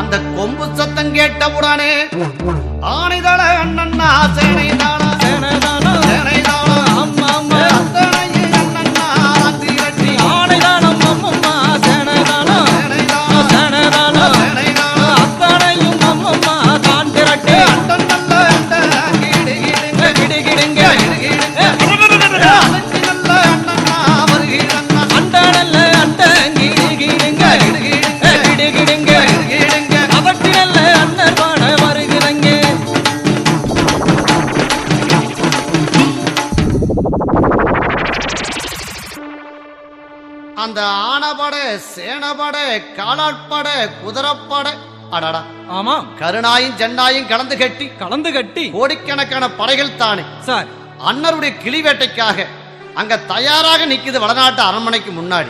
அந்த கொம்பு சத்தம் கேட்டவுடனே ஆனைதள அண்ணன்னா சேனைதானா சேனைதானா சேனைதாளா சேனபடை காலாட்படை குதிரைப்படை. அடடா. ஆமாம். கருணாயும் ஜென்னாயும் கலந்து கட்டி. கலந்து கட்டி. கோடிக்கணக்கான படைகள் தானே. சார். அன்னருடைய கிளி வேட்டைக்காக அங்க தயாராக நிக்குது வடநாட்டு அரண்மனைக்கு முன்னாடி.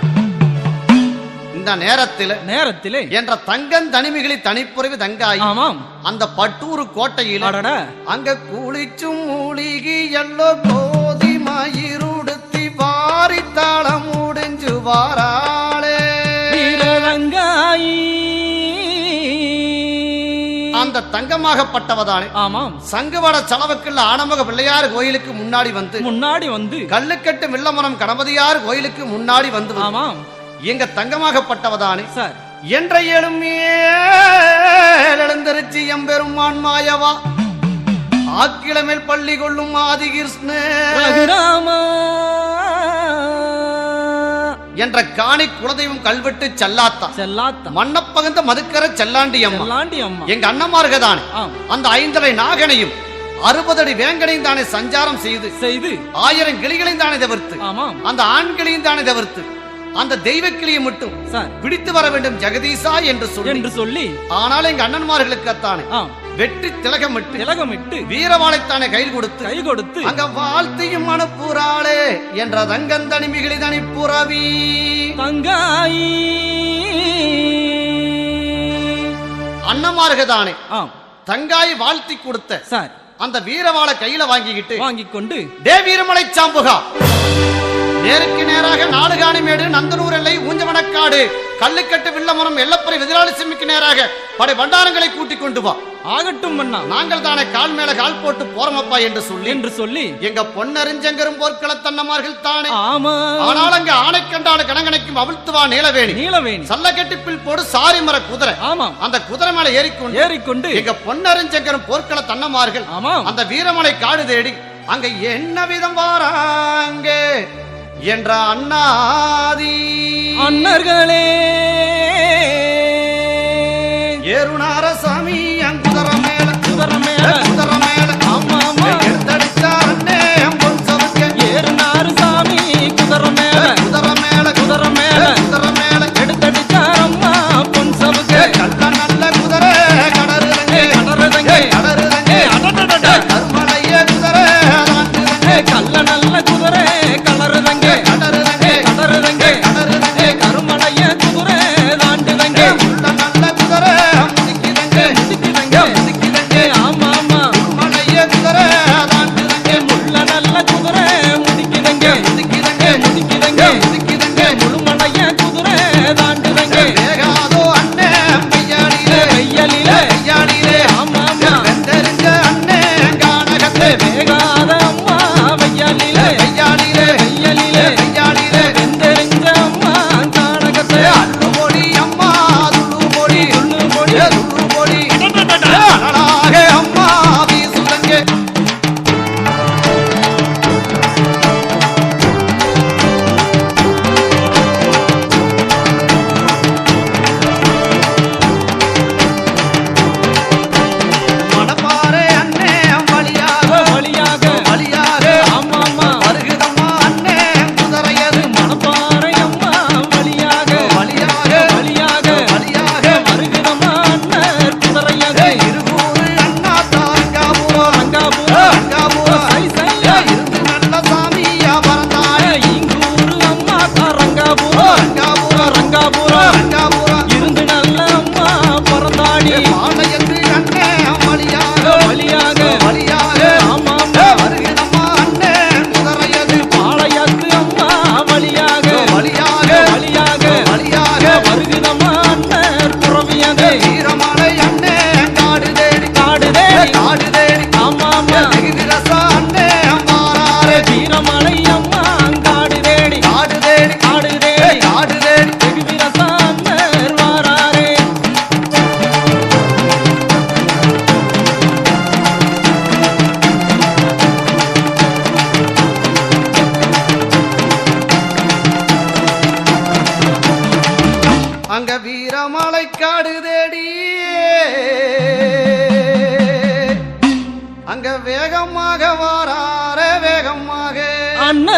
இந்த நேரத்தில் நேரத்திலே. என்ற தங்கன் தனிமிகளி தனிப்புறவு தங்காயி ஆமாம். அந்த பட்டூரு கோட்டையில் அடட. அங்க குளிச்சும் மூலிகி எல்லோ கோதி மயிருடுத்தி வாரி தாளம் முடிஞ்சு வாராளே தங்கமாகப்பட்டவதானே ஆமாம். சங்குவட செலவுக்குள்ள ஆனமக பிள்ளையார் கோயிலுக்கு முன்னாடி வந்து முன்னாடி வந்து கல்லுக்கட்டு வில்லமரம் கணபதியார் கோயிலுக்கு முன்னாடி வந்து ஆமாம். எங்க தங்கமாகப்பட்டவதானே. சார். என்ற எழுந்தரிச்சி எம்பெருமான் மாயவா ஆக்கிழமேல் பள்ளி கொள்ளும் ஆதிகிருஷ்ண. ரகுராமா என்ற காணி குலதெய்வம் கல்வெட்டு செல்லாத்தா செல்லாத்தம் மண்ணப்பகந்த மதுக்கர செல்லாண்டி அம்மா. செல்லாண்டி அம்மா. எங்க அண்ணமார்கதானே அந்த ஐந்தலை நாகனையும் அறுபதடி வேங்கனையும் தானே சஞ்சாரம் செய்து. செய்து. ஆயிரம் கிளிகளையும் தானே தவிர்த்து. ஆமாம். அந்த ஆண்களையும் தானே தவிர்த்து. அந்த தெய்வ கிளியை மட்டும் பிடித்து வர வேண்டும் ஜெகதீசா என்று சொல்லி. என்று சொல்லி. ஆனால் எங்க அண்ணன்மார்களுக்குத்தானே ஆம். வெற்றி திலகமிட்டு திலகமிட்டு வீரவாளைத்தானே கையில் கொடுத்து கை கொடுத்து அங்க வாழ்த்தியும் அனுப்புறாளே என்ற ரங்கந்தனி மிகிழி தனி புறவி. தங்காயி. அண்ணமார்கதானே ஆம். தங்காய் வாழ்த்தி கொடுத்த சார். அந்த வீரவாளை கையில வாங்கிக்கிட்டு வாங்கிக் கொண்டு டே வீரமலை சாம்புகா. நேருக்கு நேராக நாடுகாணிமேடு நந்தனூர் எல்லை ஊஞ்சவனக்காடு கல்லுக்கட்டு வில்லமரம் எல்லப்பறை எதிராளி சிம்மிக்கு நேராக படை பண்டாரங்களை கூட்டிக் கொண்டு வா. ஆகட்டும் மன்னா நாங்கள் தானே கால் மேல கால் போட்டு போறோமப்பா என்று சொல்லி. என்று சொல்லி. எங்க பொன்னறிஞ்செங்கரும் போர்க்கள தன்னமார்கள் தானே. ஆமா. ஆனால் அங்க ஆணை கண்டான கணங்கனைக்கும் அவிழ்த்துவா நீலவேணி. நீலவேணி. சல்லக்கட்டிப்பில் போடு சாரி மர குதிரை. ஆமாம் அந்த குதிரை மேல ஏறிக்கொண்டு. ஏறிக்கொண்டு. எங்க பொன்னறிஞ்செங்கரும் போர்க்கள தன்னமார்கள் ஆமாம் அந்த வீரமலை காடு தேடி அங்க என்ன விதம் வாராங்க? என்ற அண்ணாதி. அன்னர்களே ஏறுநாரசாமி அங்குதர மேல குதிரை மேல குதிர மேல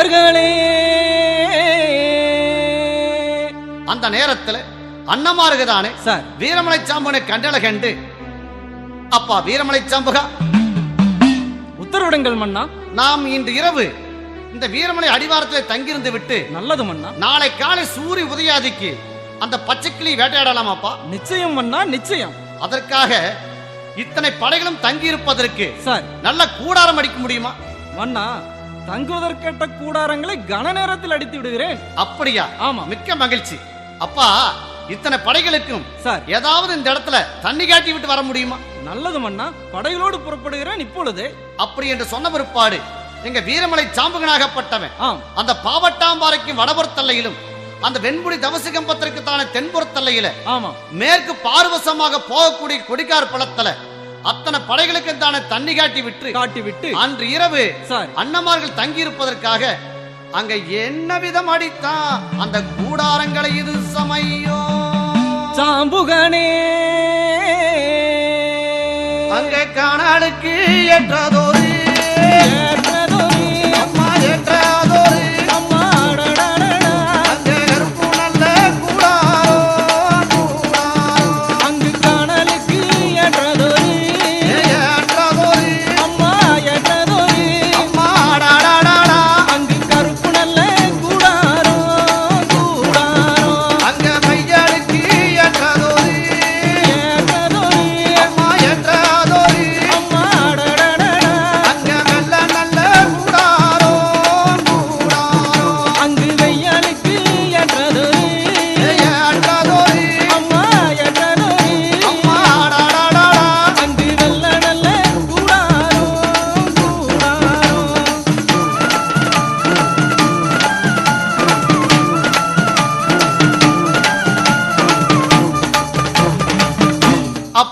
அன்னர்களே அந்த நேரத்துல அன்னமாருக்கு தானே சார். வீரமலை சாம்பனை கண்டல கண்டு. அப்பா வீரமலை சாம்புகா? உத்தரவிடுங்கள் மன்னா. நாம் இன்று இரவு இந்த வீரமலை அடிவாரத்தில் தங்கியிருந்து விட்டு நல்லது மன்னா. நாளை காலை சூரிய உதயாதிக்கு அந்த பச்சைக்கிளி வேட்டையாடலாமாப்பா? நிச்சயம் மன்னா நிச்சயம். அதற்காக இத்தனை படைகளும் தங்கியிருப்பதற்கு சார். நல்ல கூடாரம் அடிக்க முடியுமா? மன்னா தங்குவதற்கேற்ற கூடாரங்களை கன நேரத்தில் அடித்து விடுகிறேன். அப்படியா? ஆமா. மிக்க மகிழ்ச்சி. அப்பா இத்தனை படைகளுக்கும் சார். ஏதாவது இந்த இடத்துல தண்ணி காட்டி விட்டு வர முடியுமா? நல்லது மன்னா படைகளோடு புறப்படுகிறேன் இப்பொழுது. அப்படி என்று சொன்ன பிற்பாடு எங்க வீரமலை சாம்பகனாகப்பட்டவன் ஆம். அந்த பாவட்டாம்பாறைக்கும் வடபுறத்தல்லையிலும் அந்த வெண்புடி தவசிகம்பத்திற்கு தானே தென்புறத்தல்லையில ஆமா. மேற்கு பார்வசமாக போகக்கூடிய கொடிக்கார் பழத்துல அத்தனை படைகளுக்கு தானே தண்ணி காட்டி விட்டு காட்டி விட்டு அன்று இரவு அன்னமார்கள் தங்கியிருப்பதற்காக அங்க என்ன விதம் அடித்தான்? அந்த கூடாரங்களை இது சமையோ? சாம்புகனே. அங்க காணாளுக்கு ஏற்றதோரு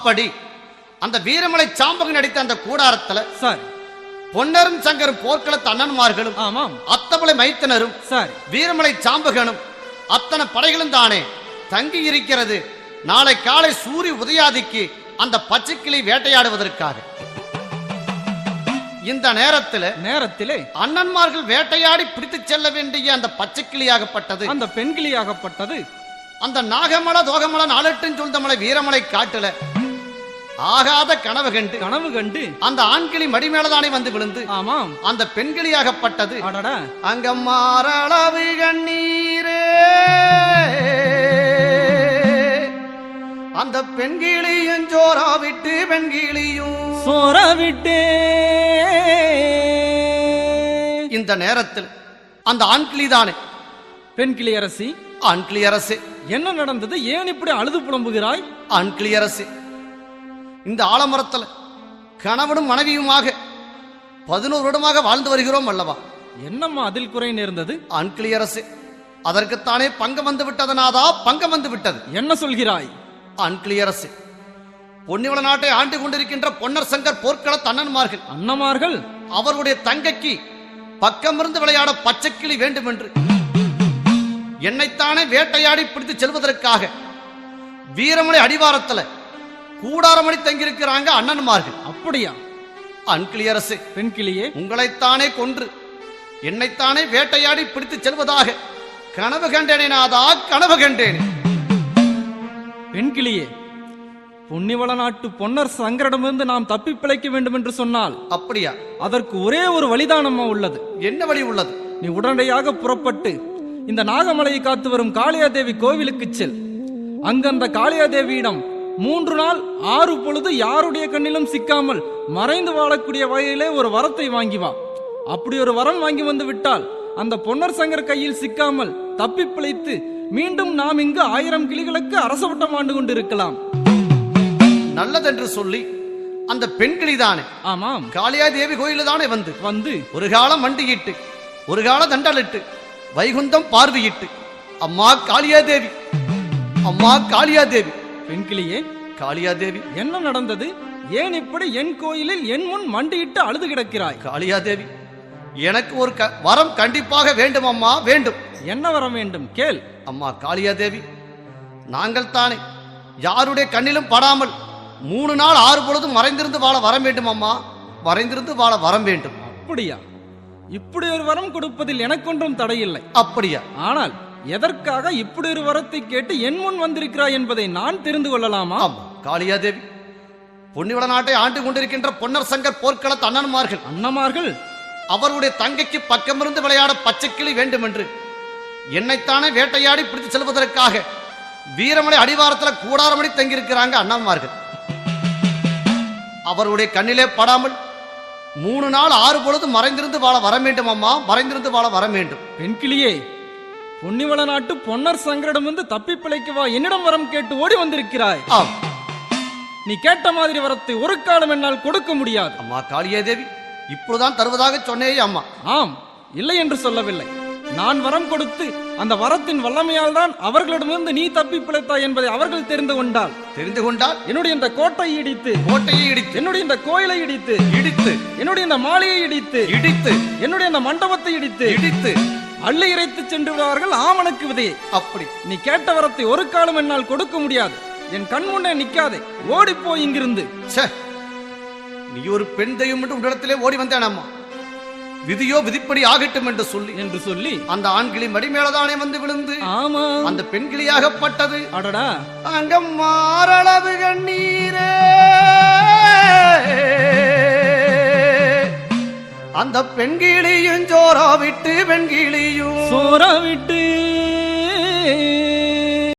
அப்படி அந்த வீரமலை சாம்பகன் அடித்த அந்த கூடாரத்துல சார். பொன்னரும் சங்கரும் போர்க்களத்து அண்ணன்மார்களும் ஆமாம். அத்தமலை மைத்தனரும் சார். வீரமலை சாம்பகனும் அத்தனை படைகளும் தானே தங்கி இருக்கிறது. நாளை காலை சூரிய உதயாதிக்கு அந்த பச்சைக்கிளி வேட்டையாடுவதற்காக. இந்த நேரத்துல நேரத்திலே அண்ணன்மார்கள் வேட்டையாடி பிடித்துச் செல்ல வேண்டிய அந்த பச்சைக்கிளியாகப்பட்டது. அந்த பெண்கிளியாகப்பட்டது. அந்த நாகமலை தோகமலை நாலெட்டும் சொல்தமலை வீரமலை காட்டுல. ஆகாத கனவு கண்டு கனவு கண்டு அந்த ஆண்கிளி மடி மேலதானே வந்து விழுந்து ஆமாம். அந்த பெண்கிளியாகப்பட்டது. அங்க மாறளவு கண்ணீரே. அந்த பெண்கிளியும் சோரா விட்டு பெண்கிளியும். சோர விட்டே இந்த நேரத்தில் அந்த ஆண்கிளி தானே பெண்கிளி அரசி. ஆண்கிளி அரசு. என்ன நடந்தது? ஏன் இப்படி அழுது புலம்புகிறாய்? ஆண்கிளி அரசு. இந்த ஆலமரத்துல கணவனும் மனைவியுமாக பதினோரு வருடமாக வாழ்ந்து வருகிறோம் அல்லவா? என்னம்மா அதில் குறை நேர்ந்தது? ஆண்கிளி அரசு அதற்குத்தானே பங்கம் வந்து விட்டதனாதா பங்கம் வந்து விட்டது? என்ன சொல்கிறாய்? ஆண்கிளி அரசு பொன்னிவள நாட்டை ஆண்டு கொண்டிருக்கின்ற பொன்னர் சங்கர் போர்க்கள அண்ணன்மார்கள்? அண்ணமார்கள் அவருடைய தங்கைக்கு பக்கமிருந்து விளையாட பச்சைக்கிளி வேண்டும் என்று என்னைத்தானே வேட்டையாடி பிடித்து செல்வதற்காக வீரமலை அடிவாரத்துல கூடாரமணி தங்கியிருக்கிறாங்க அண்ணன்மார்கள். அப்படியா? அன்கிளி அரசு பெண்கிளியே உங்களைத்தானே கொன்று என்னைத்தானே வேட்டையாடி பிடித்து செல்வதாக. கனவு கண்டேனே நாதா கனவு கண்டேனே. பெண்கிளியே பொன்னிவள நாட்டு பொன்னர் சங்கரிடமிருந்து நாம் தப்பி பிழைக்க வேண்டும் என்று சொன்னால் அப்படியா? அதற்கு ஒரே ஒரு வழிதானம்மா உள்ளது. என்ன வழி உள்ளது? நீ உடனடியாக புறப்பட்டு இந்த நாகமலையை காத்து வரும் காளியாதேவி கோவிலுக்கு செல். அங்கு அந்த காளியாதேவியிடம் மூன்று நாள் ஆறு பொழுது யாருடைய கண்ணிலும் சிக்காமல் மறைந்து வாழக்கூடிய வகையிலே ஒரு வரத்தை வாங்கி வா. அப்படி ஒரு வரம் வாங்கி வந்து விட்டால் அந்த பொன்னர் சங்கர் கையில் சிக்காமல் தப்பி பிழைத்து மீண்டும் நாம் இங்கு ஆயிரம் கிளிகளுக்கு அரசவட்டம் ஆண்டு கொண்டிருக்கலாம். நல்லதென்று சொல்லி அந்த பெண்கிளிதானே ஆமாம். காளியாதேவி கோயில தானே வந்து? வந்து. ஒரு காலம் மண்டியிட்டு ஒரு கால தண்டலிட்டு வைகுந்தம் பார்வையிட்டு அம்மா காளியாதேவி அம்மா காளியாதேவி பெண்கிளியே காளியாதேவி. என்ன நடந்தது? ஏன் இப்படி என் கோயிலில் என் முன் மண்டியிட்டு அழுது கிடக்கிறாய்? காளியாதேவி எனக்கு ஒரு க- வரம் கண்டிப்பாக வேண்டும் அம்மா வேண்டும். என்ன வர வேண்டும்? கேள். அம்மா காளியாதேவி நாங்கள் தானே யாருடைய கண்ணிலும் படாமல் மூணு நாள் ஆறு பொழுதும் மறைந்திருந்து வாழ வர வேண்டும் அம்மா. மறைந்திருந்து வாழ வரம் வேண்டும். அப்படியா? இப்படி ஒரு வரம் கொடுப்பதில் எனக்கொன்றும் தடையில்லை. அப்படியா? ஆனால் எதற்காக இப்படி ஒரு வரத்தை கேட்டு என் முன் வந்திருக்கிறாய் என்பதை நான் தெரிந்து கொள்ளலாமா? காளியாதேவி. பொன்னிவள நாட்டை ஆண்டு கொண்டிருக்கின்ற பொன்னர் சங்கர் போர்க்களத்து அண்ணன்மார்கள். அண்ணமார்கள் அவருடைய தங்கைக்கு பக்கமிருந்து விளையாட பச்சைக்கிளி வேண்டும் என்று என்னைத்தானே வேட்டையாடி பிடித்து செல்வதற்காக வீரமலை அடிவாரத்துல கூடாரமணி தங்கியிருக்கிறாங்க அண்ணன்மார்கள். அவருடைய கண்ணிலே படாமல் மூணு நாள் ஆறு பொழுது மறைந்திருந்து வாழ வர வேண்டும் அம்மா மறைந்திருந்து வாழ வர வேண்டும். பெண்கிளியே பொன்னிவள நாட்டு பொன்னர் சங்கரிடம் வந்து தப்பி பிழைக்கவா என்னிடம் வரம் கேட்டு ஓடி வந்திருக்கிறாய். நீ கேட்ட மாதிரி வரத்தை ஒரு காலம் என்னால் கொடுக்க முடியாது. அம்மா காளியே தேவி இப்பொழுதுதான் தருவதாக சொன்னேயே அம்மா. ஆம் இல்லை என்று சொல்லவில்லை. நான் வரம் கொடுத்து அந்த வரத்தின் வல்லமையால் தான் அவர்களிடமிருந்து நீ தப்பி பிழைத்தாய் என்பதை அவர்கள் தெரிந்து கொண்டால். தெரிந்து கொண்டால்? என்னுடைய இந்த கோட்டை இடித்து. கோட்டையை இடித்து. என்னுடைய இந்த கோயிலை இடித்து. இடித்து. என்னுடைய இந்த மாளிகையை இடித்து. இடித்து. என்னுடைய இந்த மண்டபத்தை இடித்து. இடித்து. அள்ளி இறைத்து சென்று விடுவார்கள் ஆமணக்கு விதையை அப்படி. நீ கேட்ட வரத்தை ஒரு காலம் என்னால் கொடுக்க முடியாது. என் கண் முன்னே நிக்காதே ஓடிப்போய் இங்கிருந்து. ச்சே. நீ ஒரு பெண் தெய்வம் என்று உன்னிடத்திலே ஓடி வந்தேன் அம்மா விதியோ விதிப்படி ஆகட்டும் என்று சொல்லி. என்று சொல்லி. அந்த ஆண்கிளி மடி மேலதானே வந்து விழுந்து. ஆமா. அந்த பெண் கிளியாகப்பட்டது அடடா. அங்க மாரளவு கண்ணீரே. அந்த பெண்கிளியும் சோரா விட்டு பெண்கிளியும் சோரா விட்டு